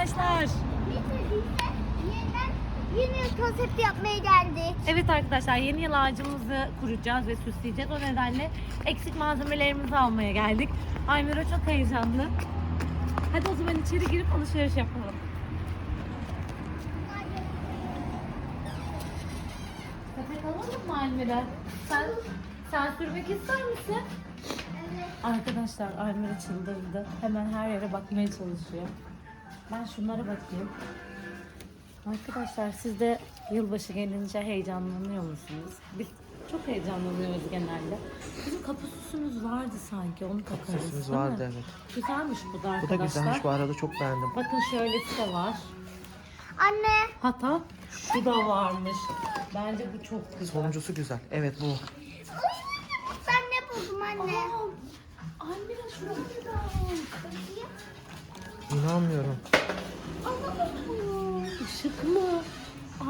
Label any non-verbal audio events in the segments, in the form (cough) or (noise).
arkadaşlar. Yeni konsept yapmaya geldik. Evet arkadaşlar yeni yıl ağacımızı kuracağız ve süsleyeceğiz. O nedenle eksik malzemelerimizi almaya geldik. Aymiro çok heyecanlı. Hadi o zaman içeri girip alışveriş yapalım. Sepet alalım mı Almira? Sen, sen sürmek ister misin? Arkadaşlar Almira çıldırdı. Hemen her yere bakmaya çalışıyor. Ben şunlara bakayım. Arkadaşlar siz de yılbaşı gelince heyecanlanıyor musunuz? Biz çok heyecanlanıyoruz genelde. Bizim kapı süsümüz vardı sanki onu takarız. Mi? vardı evet. Güzelmiş bu da Bu da arkadaşlar. güzelmiş bu arada çok beğendim. Bakın şöylesi de var. Anne. Hatta şu da varmış. Bence bu çok güzel. Sonuncusu güzel. Evet bu. Ben ne buldum anne? Aa, Almira şurası da. İnanmıyorum. Işık mı?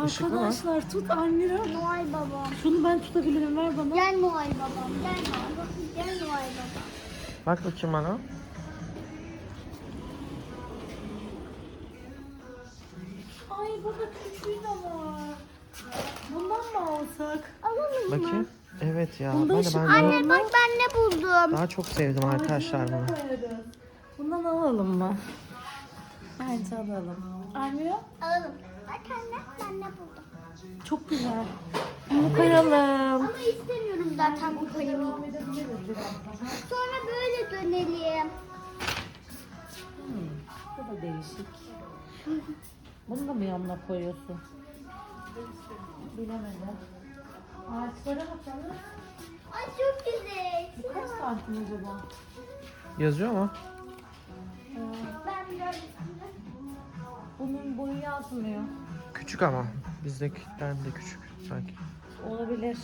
Işık mı? Arkadaşlar tut Almira. Noel babam. Şunu ben tutabilirim ver bana. Gel Noel babam. Gel Noel babam. Gel Noel babam. Bak bakayım bana. Ay burada küçüğü de var. Bundan mı alsak? Alalım mı? Bakayım. Evet ya. Bunda ışık ben Anne bak ben ne buldum. daha çok sevdim arkadaşlar bunu. Bundan alalım mı? Bence alalım. Almira Alalım. Bak anne ben ne buldum. çok güzel. Bunu koyalım. Ama istemiyorum zaten bu kalemi. Sonra böyle dönelim. Hmm, bu da değişik. Bunu da mı yanına koyuyorsun? Bilemedim. Ağaçlara bakalım. Ay çok güzel. Kaç santim acaba? Yazıyor mu? Ee, Ben biraz bunun boyu yazmıyor. Küçük ama. Bizdekinden de küçük sanki. Olabilir.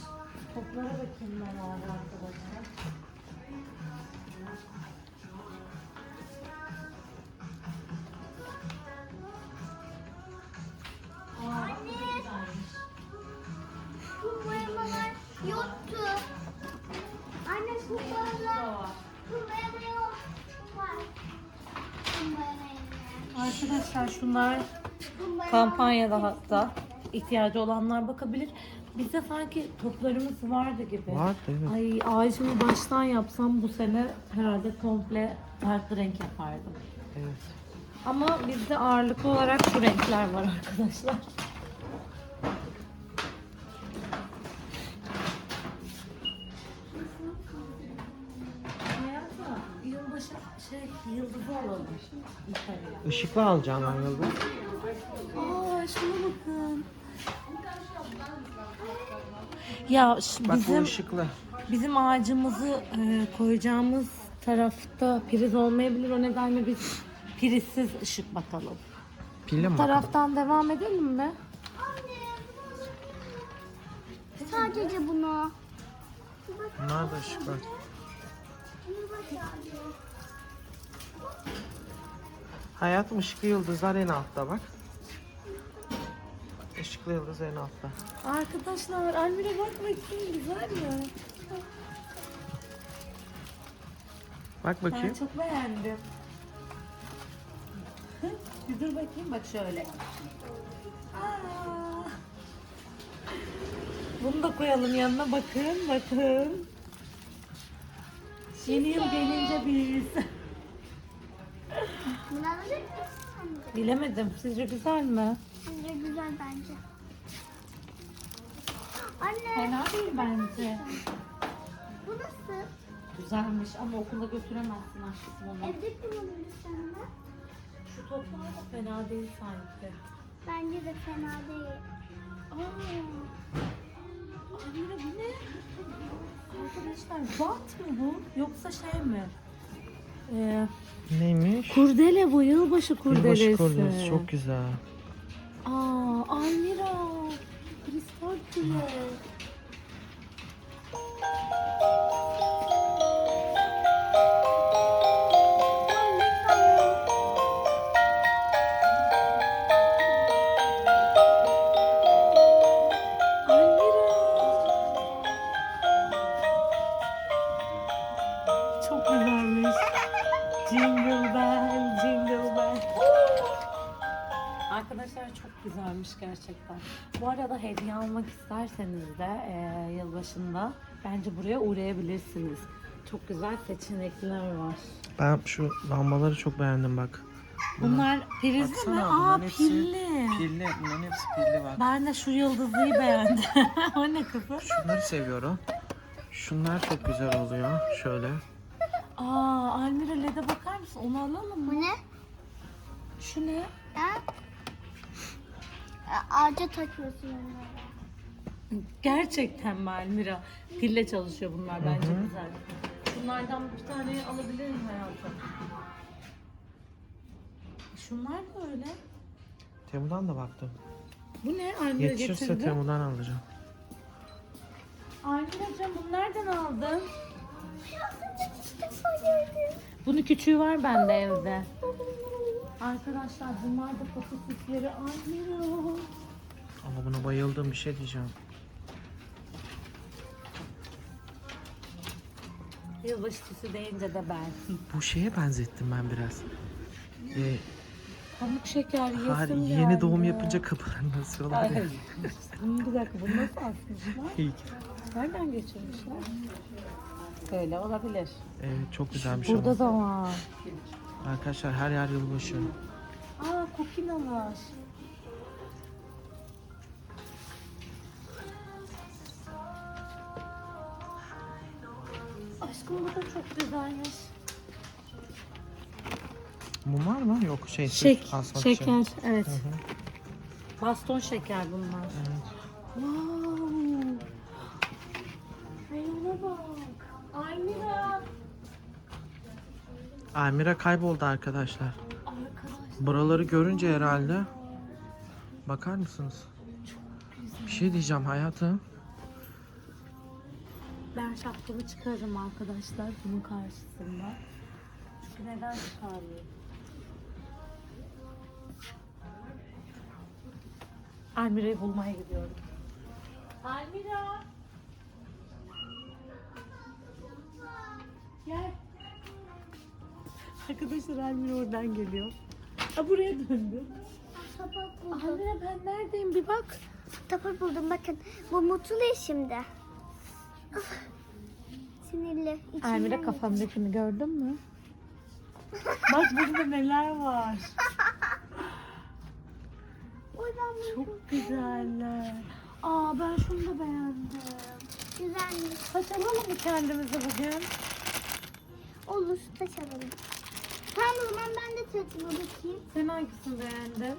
Toplara bakayım ben abi arkadaşlar. Arkadaşlar şunlar kampanyada hatta ihtiyacı olanlar bakabilir. Bizde sanki toplarımız vardı gibi. Var değil mi? Ay ağacımı baştan yapsam bu sene herhalde komple farklı renk yapardım. Evet. Ama bizde ağırlıklı olarak şu renkler var arkadaşlar. Yıldızı alalım. Işıklı alacağım ben yolda. Aa şuna bakın. Ya Bak bu bizim ışıklı. bizim ağacımızı e, koyacağımız tarafta priz olmayabilir. O nedenle biz prizsiz ışık bakalım. Pilli mi Bu bakalım? taraftan devam edelim mi? Sadece bunu. Bunlar da ışık var. Hayatım ışıklı yıldızlar en altta bak. Işıklı yıldız en altta. Arkadaşlar Almira bak bakayım güzel mi? Bak Ben bakayım. çok beğendim. (laughs) Bir dur bakayım bak şöyle. Aa. Bunu da koyalım yanına bakın bakın. Yeni yıl gelince biz. (laughs) Bunu alabilir misin? Bilemedim. Sizce güzel mi? Bence güzel bence. Anne Fena değil bence. bu nasıl? Güzelmiş ama okula götüremezsin aşkım onu. Evde kullanabilirsin mi? Şu toplar da fena değil sanki. Bence de fena değil. Aa. Almira bu ne? Arkadaşlar bant mı bu? Yoksa şey mi? Ee, Neymiş? kurdele bu yılbaşı kurdelesi. Yılbaşı kurdelesi çok güzel. Aa Almira. Kristal küre. Güzelmiş gerçekten. Bu arada hediye almak isterseniz de e, yılbaşında bence buraya uğrayabilirsiniz. Çok güzel seçenekler var. Ben şu lambaları çok beğendim bak. Bunlar prizli mi? Baksana, Aa bunların hepsi pilli. Pilli. Bunların hepsi pilli bak. Ben de şu yıldızlıyı beğendim. (laughs) o ne kızım? Şunları seviyorum. Şunlar çok güzel oluyor. Şöyle. Aa Almira LED'e bakar mısın? Onu alalım mı? Bu ne? Şu ne? Ha? E, Ağaca takıyorsun onları. Gerçekten mi Almira? Pille çalışıyor bunlar bence Hı hı. güzel. Bunlardan bir tane alabilir miyim hayatım? Şunlar da öyle. Temu'dan da baktım. Bu ne Almira Yetişirse getirdi? Temu'dan alacağım. Almira'cığım bunu nereden aldın? Bunun küçüğü var bende evde. Arkadaşlar bunlar da fotosikleri Almira. Ama buna bayıldım bir şey diyeceğim. Yılbaşı süsü deyince de ben. Bu şeye benzettim ben biraz. Ee, Pamuk şeker yesim har- geldi. yeni doğum yapınca kapılarını asıyorlar ya. Ay, bir dakika bunu nasıl asmışlar? İyi ki. Nereden geçirmişler? Böyle olabilir. Evet çok güzelmiş Burada ama. da var. Arkadaşlar her yer yılbaşı. Aa kokina var. Aşkım bu da çok güzelmiş. Mum var mı? Yok şey Şek, asmak şeker, için. evet. Hı hı. Baston şeker bunlar. Evet. Wow. Reyona bak. Almira. Almira kayboldu arkadaşlar. Arkadaşlar. Buraları görünce herhalde. Bakar mısınız? Bir şey diyeceğim hayatım. Ben şapkamı çıkarırım arkadaşlar bunun karşısında. Çünkü neden çıkarmayayım? Almira'yı bulmaya gidiyorum. Almira! Arkadaşlar Almira oradan geliyor. Ha buraya döndü. Kapak buldum. Almira ben neredeyim bir bak. Kapak buldum bakın. Bu mutlu ya şimdi. Sinirli. İçinden Almira kafamdakini gördün mü? bak burada neler var. Oy ben bunu Çok güzeller. Aa ben şunu da beğendim. güzelmiş. Saç alalım mı kendimize bugün? Olur taş alalım. Tamam o zaman ben de saçıma bakayım. Sen hangisini beğendin?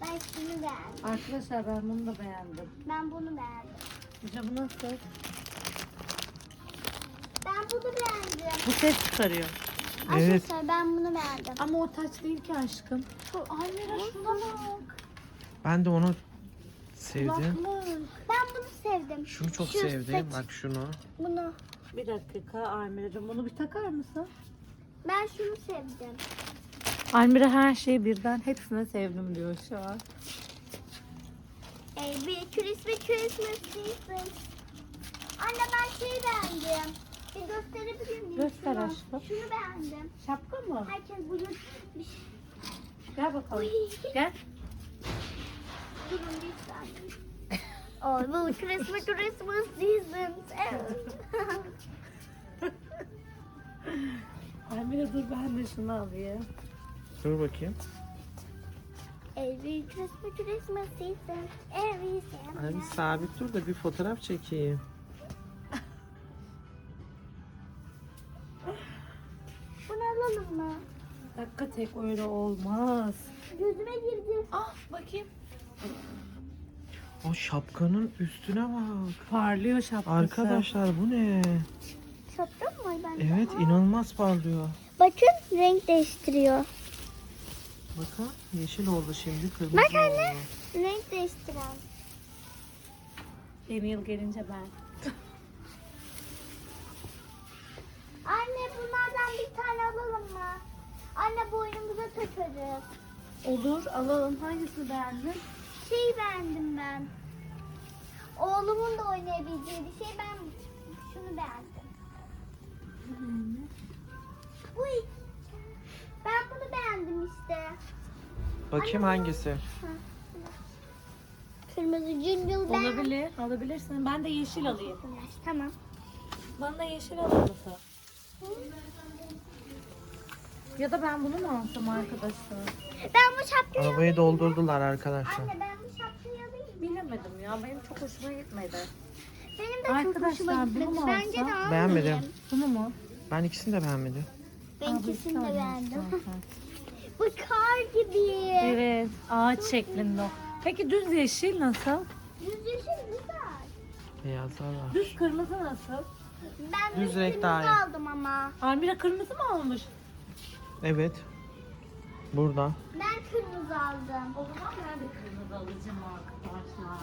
Ben şunu beğendim. Arkadaşlar ben bunu da beğendim. Ben bunu beğendim. Hocam bu nasıl? Ben bunu beğendim. Bu ses çıkarıyor. Evet. Arkadaşlar ben bunu beğendim. Ama o taç değil ki aşkım. Almira şuna bak. Ben de onu sevdim. Kulaklık. Ben bunu sevdim. Şunu çok Şu sevdim. saç- Bak şunu. Bunu. Bir dakika Almira'cığım bunu bir takar mısın? Ben şunu sevdim. Almira her şeyi birden hepsine sevdim diyor şu an. Ey bir Christmas Christmas season. Anne ben şeyi beğendim. Bir gösterebilir miyim? Göster Şunu. aşkım. Şunu beğendim. Şapka mı? Herkes bunu Gel bakalım. Uy. Gel. Durun bir saniye. Oh, bu Christmas Christmas season. Evet. (laughs) Almira dur ben de şunu alayım. Dur bakayım. Every Christmas Christmas season. Every season. Abi sabit dur da bir fotoğraf çekeyim. (laughs) Bunu alalım mı? Dakika tek öyle olmaz. Gözüme girdi. Ah bakayım. O şapkanın üstüne bak. Parlıyor şapkası. Arkadaşlar bu ne? Şapka Evet inanılmaz parlıyor. Bakın renk değiştiriyor. Bakın yeşil oldu şimdi kırmızı Bak anne. oldu. Renk değiştiren. Yeni yıl gelince ben. Anne bunlardan bir tane alalım mı? Anne boynumuza takarız. Olur alalım. Hangisini beğendin? Şey beğendim ben. Oğlumun da oynayabileceği bir şey ben şunu beğendim. Bu ik- ben bunu beğendim işte. Bakayım hangisi? Kırmızı cündül ben. Olabilir. Alabilirsin. Ben de yeşil alayım. Tamam. Bana da yeşil alalım. Ya da ben bunu mu alsam arkadaşlar? Ben bu şapkayı Arabayı doldurdular arkadaşlar. Anne ben bu şapkayı alayım. Bilemedim ya. Benim çok hoşuma gitmedi. Benim de çok Arkadaşlar, bunu mu Bence de alsam? almayayım. Beğenmedim. Bunu mu? Ben ikisini de beğenmedim. Ben ikisini de beğendim. zaten. (laughs) bu kar gibi. Evet. Ağaç şeklinde o. Peki düz yeşil nasıl? Yüz yeşil güzel. Beyazlar var. Düz kırmızı nasıl? Ben Düz düz renk kırmızı daha iyi. aldım ama. Almira kırmızı mı almış? Evet. Burada. Ben kırmızı aldım. O zaman ben de kırmızı alacağım arkadaşlar.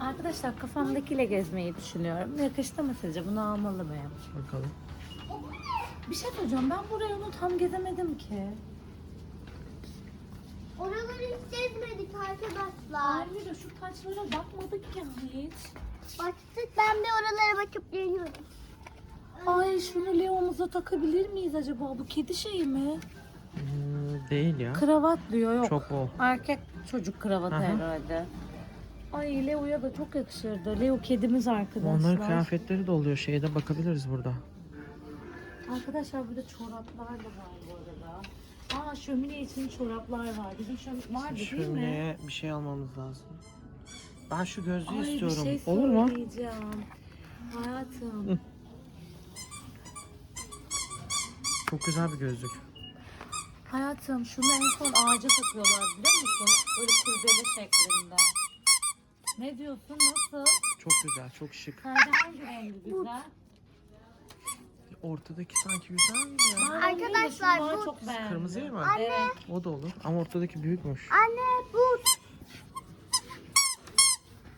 Arkadaşlar kafamdakiyle gezmeyi düşünüyorum. Yakıştı mı sizce? Bunu almalı mıyım? Bakalım. Bir şey söyleyeceğim. Ben burayı onu tam gezemedim ki. Oraları hiç gezmedik arkadaşlar. Almira şu taçlara bakmadık ya hiç. Baktık ben bir oralara bakıp geliyorum. Ay şunu Leo'muza takabilir miyiz acaba? Bu kedi şeyi mi? Hmm, değil ya. Kravat diyor yok. Çok bol. Erkek çocuk kravatı Aha. herhalde. Ay Leo'ya da çok yakışırdı. Leo kedimiz arkadaşlar. Onların kıyafetleri de oluyor. Şeyde bakabiliriz burada. Arkadaşlar burada çoraplar da var bu arada. Aa şömine için çoraplar var. Bizim şömine vardı değil mi? Şömineye bir şey almamız lazım. Ben şu gözlüğü Ay istiyorum. bir şey Olur mu? söyleyeceğim. Hayatım. Çok güzel bir gözlük. Hayatım şunu en son ağaca takıyorlar biliyor musun? Böyle kurdele şeklinde. Ne diyorsun? Nasıl? Çok güzel, çok şık. Hangi rengi güzel? Ortadaki sanki güzel gibi ya. Arkadaşlar, bu- çok beğendim. Kırmızı mı? Evet. O da olur. Ama ortadaki büyükmüş. Anne bu.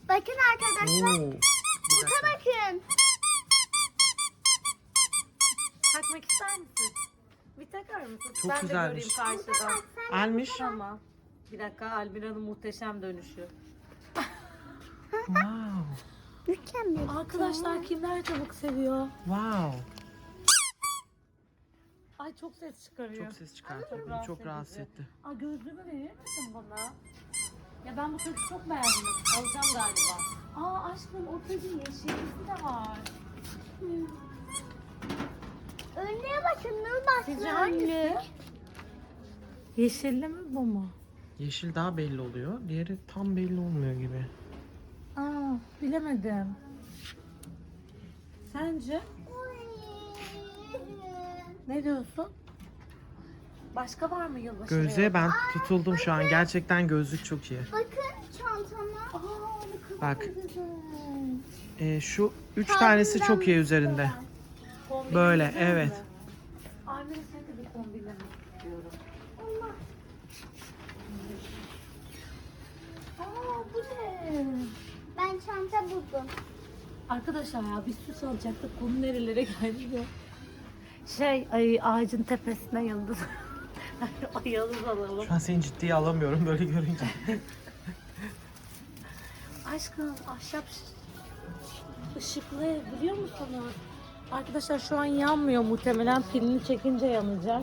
Bakın arkadaşlar. Oo. Bir Buta dakika. bakın. Takmak ister misin? Bir takar mısın? Çok ben güzelmiş. de göreyim karşıdan. Almış. Tamam. Bir dakika Almira'nın muhteşem dönüşü. Wow. Mükemmel. Arkadaşlar kimler çabuk seviyor? Wow. Ay çok ses çıkarıyor. Çok ses çıkarttı. Çok Beni çok rahatsız rahatsız etti. Aa gözlüğümü verir misin bana? Ya ben bu takı çok beğendim. Alacağım galiba. Aa aşkım o takı yeşilisi de var. Önüne bakın Nur Sizce baslı hangisi? önlük. Yeşilli mi bu mu? Yeşil daha belli oluyor. Diğeri tam belli olmuyor gibi. Aa bilemedim. Sence? Ne diyorsun? Başka var mı yılbaşı? Gözlüğe ben tutuldum şu an. Gerçekten gözlük çok iyi. Bakın çantama. Aa ne kadar Bak. güzel. Ee, şu üç tanesi çok iyi üzerinde. Böyle, evet. Anne sen de bir kombinlemek istiyorum. Allah. Aa bu ne? Ben çanta buldum. Arkadaşlar ya biz süs alacaktık. Konu nerelere geldi ya. Şey ay, ağacın tepesine yıldız. (laughs) ay yıldız alalım. Şu an seni ciddiye alamıyorum böyle görünce. Aşkım ahşap ışıklı biliyor musunuz? Arkadaşlar şu an yanmıyor muhtemelen pilini çekince yanacak.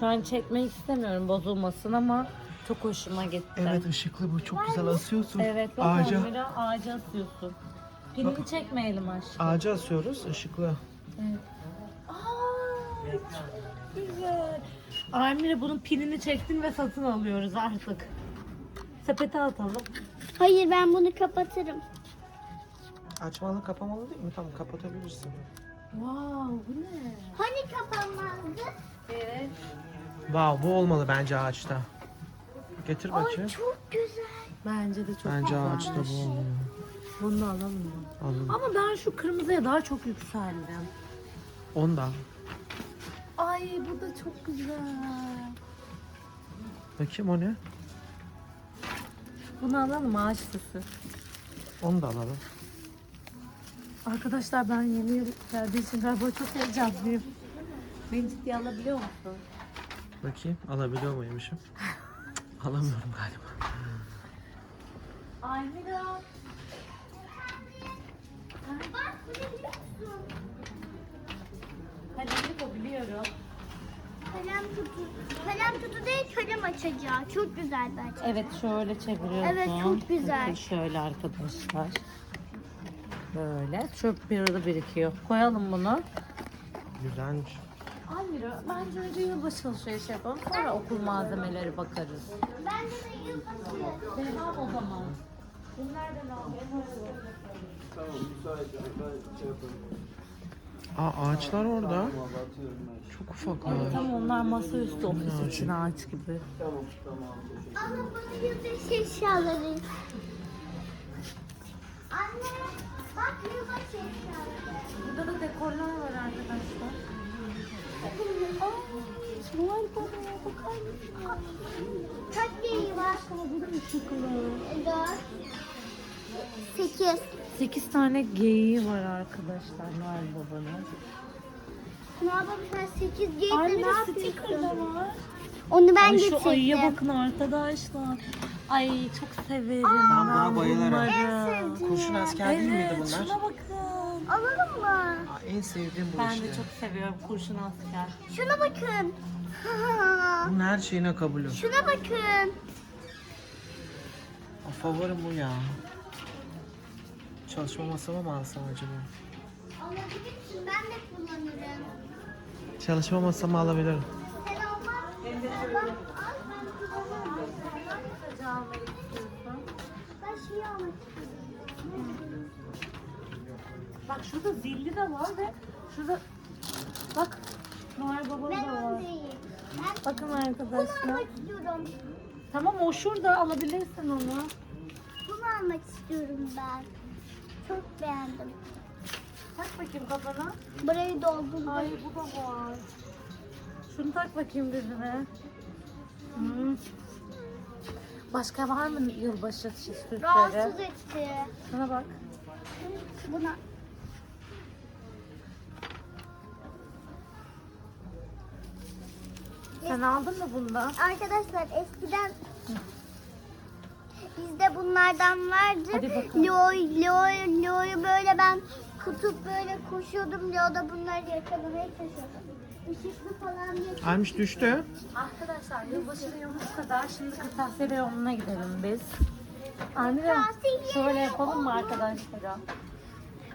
Şu an çekmek istemiyorum bozulmasın ama çok hoşuma gitti. evet ışıklı bu. Çok güzel asıyorsun. Evet bak Ağaca. Almira ağaca asıyorsun. Pilini çekmeyelim aşkım. Ağaca asıyoruz ışıklı. Evet. Aa, çok güzel. Almira bunun pilini çektin ve satın alıyoruz artık. Sepete atalım. Hayır ben bunu kapatırım. Açmalı kapamalı değil mi? Tamam kapatabilirsin. Wow bu ne? Hani kapanmazdı? Evet. Wow bu olmalı bence ağaçta. Getir bakayım. Ay çok güzel. Bence de çok Bence güzel. ağaçta bu olmalı. Bunu da alalım mı? Alın. Ama ben şu kırmızıya daha çok yükseldim. Ondan. Ay bu da çok güzel. Bakayım o ne? Bunu alalım ağaç süsü. Onu da alalım. Arkadaşlar ben yeni yıl geldiği için galiba çok heyecanlıyım. Beni ciddiye alabiliyor musun? Bakayım alabiliyor muymuşum? (laughs) Alamıyorum galiba. Almira. Bak bu ne biliyor musun? Hadi bu biliyorum. kutu. Kalem kutu değil kalem açacağı. Çok güzel bence. Evet şöyle çeviriyorsun. Evet, çok güzel. Bakın şöyle arkadaşlar. Böyle çöp bir arada birikiyor. Koyalım bunu. Güzelmiş. Almira bence önce yılbaşı alışverişi yapalım. Sonra okul malzemeleri bakarız. Bence de yılbaşı. Devam o zaman. Bunlardan alayım. Aa ağaçlar orada. Çok ufaklar. Tam onlar masaüstü ofis için ağaç gibi. Ama bana yılbaşı eşyaları. Anne. Burada da dekorlar var arkadaşlar. Aa, Noel Baba'ya bakar mısın? Kaç geyiği var? Bu da ışıklı. Dört. Sekiz. 8 tane geyiği var arkadaşlar Noel Baba'nın. Ne yapalım sen sekiz geyikle ne Anne sticker yapıyorsun? da var. Onu ben Ay getirdim. şu ayıya bakın arkadaşlar. Ay çok severim. Ben buna bayılırım. bunları. En sevdiğim. Kurşun asker değil miydi Evet, bunlar? şuna bakın. Alalım mı? Aa, en sevdiğim bu Ben işte. de çok seviyorum kurşun asker. Şuna bakın. (laughs) Bunun her şeyine kabulüm. Şuna bakın. Aa, favorim bu ya. Çalışma masama mı alsam acaba? Alabilirsin ben de kullanırım. Çalışma masamı alabilirim. Bak şurada zilli de var ve şurada bak Noel Baba da var. Bakın bunu arkadaşlar. almak istiyorum. Tamam o şurada alabilirsin onu. Bunu almak istiyorum ben. Çok beğendim. Tak bakayım kafana. Burayı doldurdum. Ay bu da var. Şunu tak bakayım gözüne. Hmm. Başka var mı yılbaşı süsleri? Rahatsız etti. Şuna bak. Buna Sen aldın mı bundan? Arkadaşlar eskiden bizde bunlardan vardı. Leo, Leo, Leo'yu böyle ben tutup böyle koşuyordum. Leo da bunları yakalamaya çalışıyordum. Işıklı falan yakın. Almış düştü. Arkadaşlar yılbaşı reyonumuz kadar. Şimdi kırtasiye reyonuna gidelim biz. Anne şöyle yapalım mı arkadaşlara?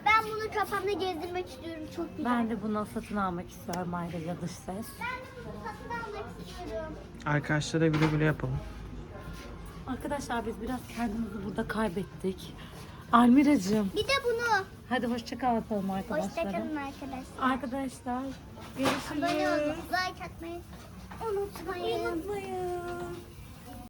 Ben bunu kafamda gezdirmek istiyorum. Çok güzel. Ben de bunu satın almak istiyorum ayrıca dış ses. Ben de bunu satın almak istiyorum. Arkadaşlara güle güle yapalım. Arkadaşlar biz biraz kendimizi burada kaybettik. Almiracığım Bir de bunu. hadi hoşça kal yapalım arkadaşlara. Hoşçakalın arkadaşlar. Arkadaşlar Abone görüşürüz. olun. Like atmayı unutmayın. Unutmayın.